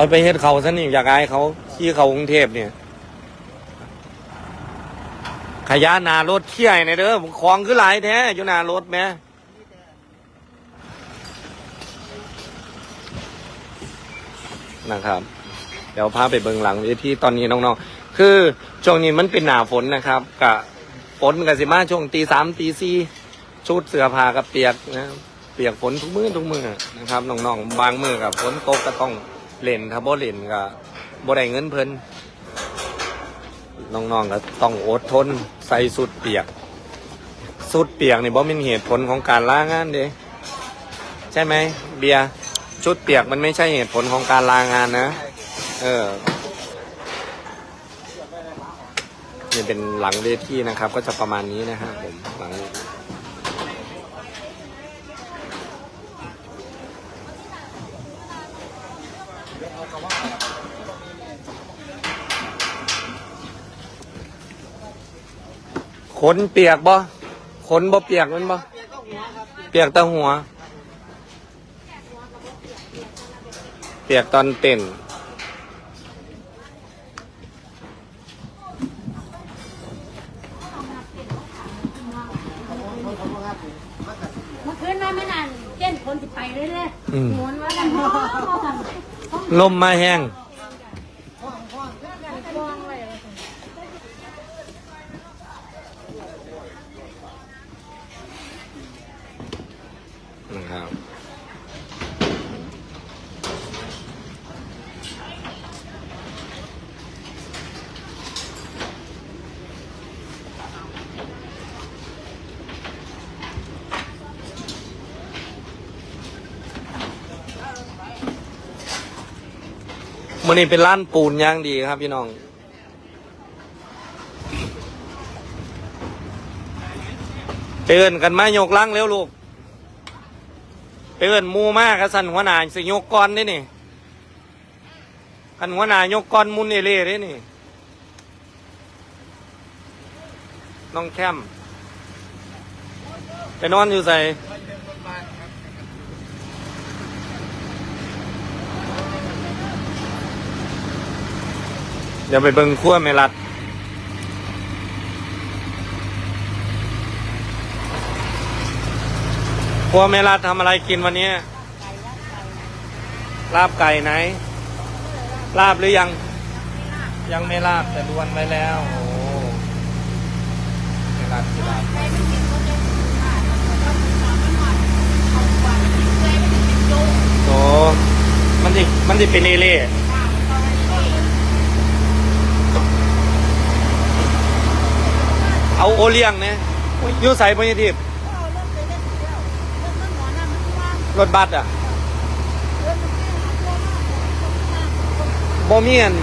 เอาไปเฮ็ดเขาซะนี่อยากอายเขาขี่เขากรุงเทพเนี่ย ขยะนารถเขี้ยในเด้อของคือหลายแท้อยู่นารถแหม่นะครับ เดี๋ยวพาไปเบิงหลังเวทีตอนนี้น้องๆ คือช่วงนี้มันเป็นหนาฝนนะครับกะฝนกับสิมาช่วงตีสามตีสี่ชุดเสื้อผ้ากับเปียกนะเปียกฝนทุกมือทุกมือนะครับน้องๆบางมือกับฝนตกก็ต้อง เล่นถ้าบ่เล่นก็บ่ได้เงินเพิ่นน้องๆก็ต้องอดทนใส่สุดเปียก สุดเปียกนี่บ่เป็นเหตุผลของการลางานเด้ใช่ไหมเบียชุดเปียกมันไม่ใช่เหตุผลของการลางานนะ เออนี่เป็นหลังเวทีนะครับ ก็จะประมาณนี้นะครับผมหลัง ขนเปียกบ่ขนบ่เปียกมันบ่เปียกแตะหัว เปียกตอนเต้นเมื่อคืนนอนไม่นานเต้นคนสิไปเลยเลยอืมหมุนว่ากันห้องห้องห้องลมมาแห้ง ห้องเลย นะครับ มันนี้เป็นร้านปูนย่างดีครับพี่น้องเตือนกันมายกลังเร็วลูกเตือนมูมากกระสันหัวหนาสิยกก้อนได้นี่กันหัวหนายกก้อนมุนเอเล่ได้นี่ น้องแคมไปนอนอยู่ใส่ เดี๋ยวไปเบิงขั้วเมลัด ครัวเมลัดทำอะไรกินวันนี้ ลาบไก่ไหน ลาบหรือยัง ยังไม่ลาบแต่ดวนไว้แล้ว โอ้เมลัดที่ลาบโอ้มันจะมันจะเป็นเอเล่ เอาโอเลี้ยงเนี่ยโอ้ยอยูใส่พญทิพย์รถบัสอะบ่มีอัน